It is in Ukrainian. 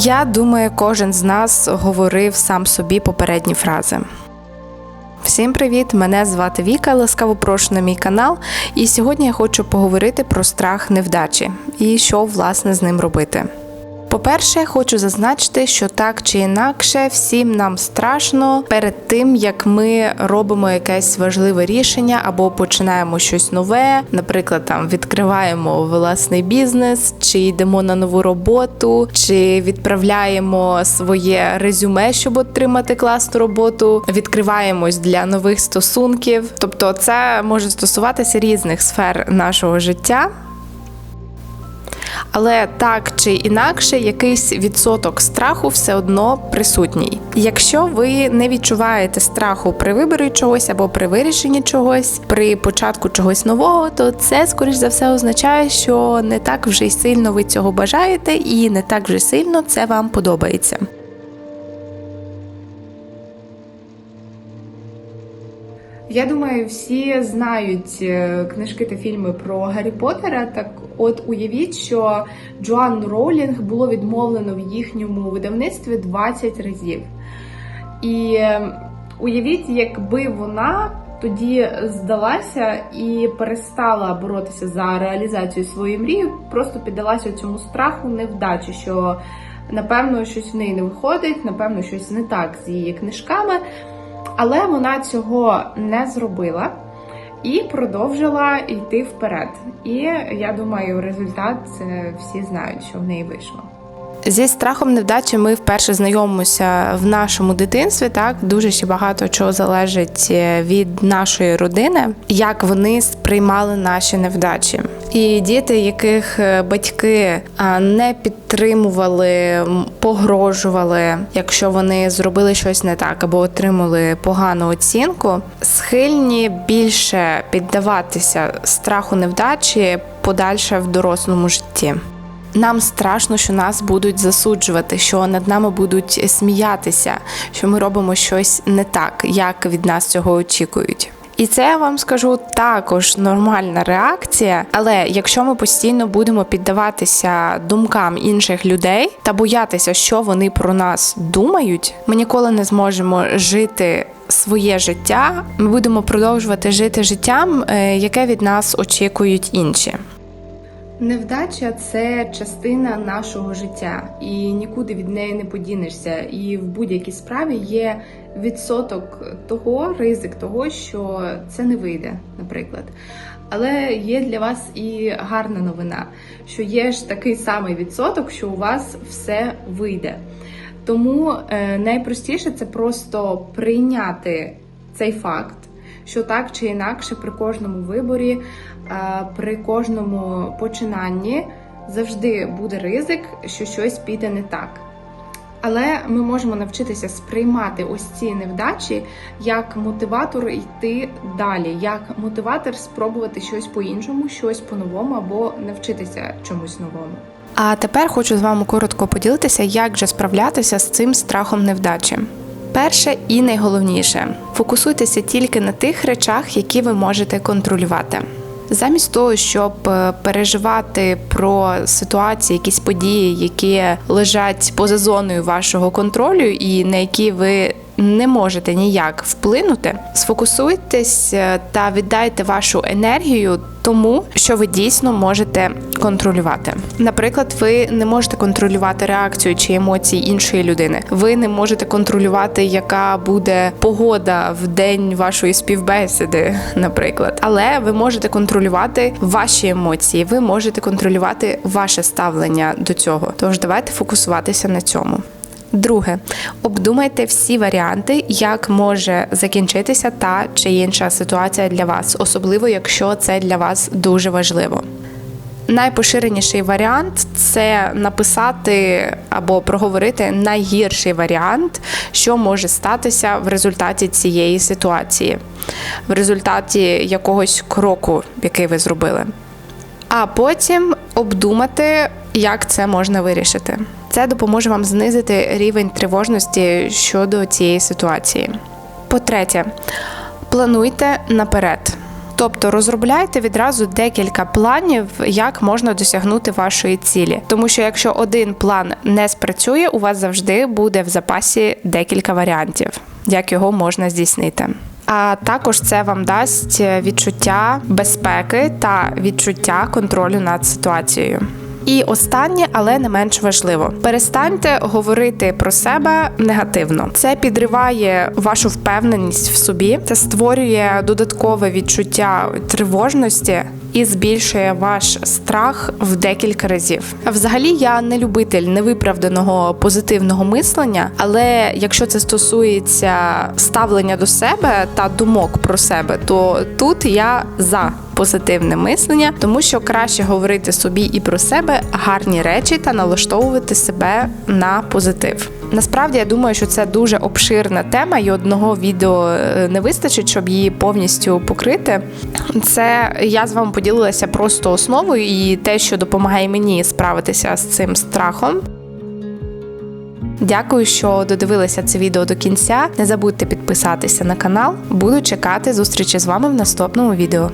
Я думаю, кожен з нас говорив сам собі попередні фрази. Всім привіт! Мене звати Віка. Ласкаво прошу на мій канал. І сьогодні я хочу поговорити про страх невдачі і що власне з ним робити. По-перше, хочу зазначити, що так чи інакше всім нам страшно перед тим, як ми робимо якесь важливе рішення або починаємо щось нове, наприклад, там відкриваємо власний бізнес, чи йдемо на нову роботу, чи відправляємо своє резюме, щоб отримати класну роботу, відкриваємось для нових стосунків. Тобто, це може стосуватися різних сфер нашого життя. Але так чи інакше, якийсь відсоток страху все одно присутній. Якщо ви не відчуваєте страху при виборі чогось або при вирішенні чогось, при початку чогось нового, то це скоріш за все означає, що не так вже й сильно ви цього бажаєте, і не так вже сильно це вам подобається. Я думаю, всі знають е, книжки та фільми про Гаррі Поттера. Так, от уявіть, що Джоан Роулінг було відмовлено в їхньому видавництві 20 разів. І е, уявіть, якби вона тоді здалася і перестала боротися за реалізацію своєї мрії, просто піддалася цьому страху невдачі, що напевно щось в неї не виходить, напевно, щось не так з її книжками. Але вона цього не зробила і продовжила йти вперед. І я думаю, результат це всі знають, що в неї вийшло. Зі страхом невдачі ми вперше знайомимося в нашому дитинстві. Так дуже ще багато чого залежить е, від нашої родини, як вони сприймали наші невдачі. І діти, яких е, батьки не підтримували, погрожували, якщо вони зробили щось не так або отримали погану оцінку, схильні більше піддаватися страху невдачі подальше в дорослому житті. Нам страшно, що нас будуть засуджувати, що над нами будуть сміятися, що ми робимо щось не так, як від нас цього очікують. І це я вам скажу також нормальна реакція. Але якщо ми постійно будемо піддаватися думкам інших людей та боятися, що вони про нас думають, ми ніколи не зможемо жити. Своє життя ми будемо продовжувати жити життям, е, яке від нас очікують інші. Невдача це частина нашого життя, і нікуди від неї не подінешся. І в будь-якій справі є відсоток того, ризик того, що це не вийде, наприклад. Але є для вас і гарна новина, що є ж такий самий відсоток, що у вас все вийде. Тому е, найпростіше це просто прийняти цей факт що так чи інакше при кожному виборі, при кожному починанні завжди буде ризик, що щось піде не так. Але ми можемо навчитися сприймати ось ці невдачі як мотиватор йти далі, як мотиватор спробувати щось по-іншому, щось по-новому або навчитися чомусь новому. А тепер хочу з вами коротко поділитися, як же справлятися з цим страхом невдачі. Перше і найголовніше фокусуйтеся тільки на тих речах, які ви можете контролювати. Замість того, щоб е, переживати про ситуації, якісь події, які лежать поза зоною вашого контролю, і на які ви не можете ніяк вплинути, сфокусуйтесь е, та віддайте вашу енергію тому, що ви дійсно можете контролювати. Наприклад, ви не можете контролювати реакцію чи емоції іншої людини. Ви не можете контролювати, яка буде погода в день вашої співбесіди, наприклад, але ви можете контролювати ваші емоції, ви можете контролювати ваше ставлення до цього. Тож давайте фокусуватися на цьому. Друге, обдумайте всі варіанти, як може закінчитися та чи інша ситуація для вас, особливо якщо це для вас дуже важливо. Найпоширеніший варіант це написати або проговорити найгірший варіант, що може статися в результаті цієї ситуації, в результаті якогось кроку, який ви зробили. А потім обдумати, як це можна вирішити. Це допоможе вам знизити рівень тривожності щодо цієї ситуації. По-третє, плануйте наперед. Тобто розробляйте відразу декілька планів, як можна досягнути вашої цілі. Тому що якщо один план не спрацює, у вас завжди буде в запасі декілька варіантів, як його можна здійснити. А також це вам дасть відчуття безпеки та відчуття контролю над ситуацією. І останнє, але не менш важливо, перестаньте говорити про себе негативно. Це підриває вашу впевненість в собі, це створює додаткове відчуття тривожності. І збільшує ваш страх в декілька разів. Взагалі, я не любитель невиправданого позитивного мислення, але якщо це стосується ставлення до себе та думок про себе, то тут я за позитивне мислення, тому що краще говорити собі і про себе гарні речі та налаштовувати себе на позитив. Насправді я думаю, що це дуже обширна тема, і одного відео е, не вистачить, щоб її повністю покрити. Це я з вами поділилася просто основою і те, що допомагає мені справитися з цим страхом. Дякую, що додивилися це відео до кінця. Не забудьте підписатися на канал. Буду чекати зустрічі з вами в наступному відео.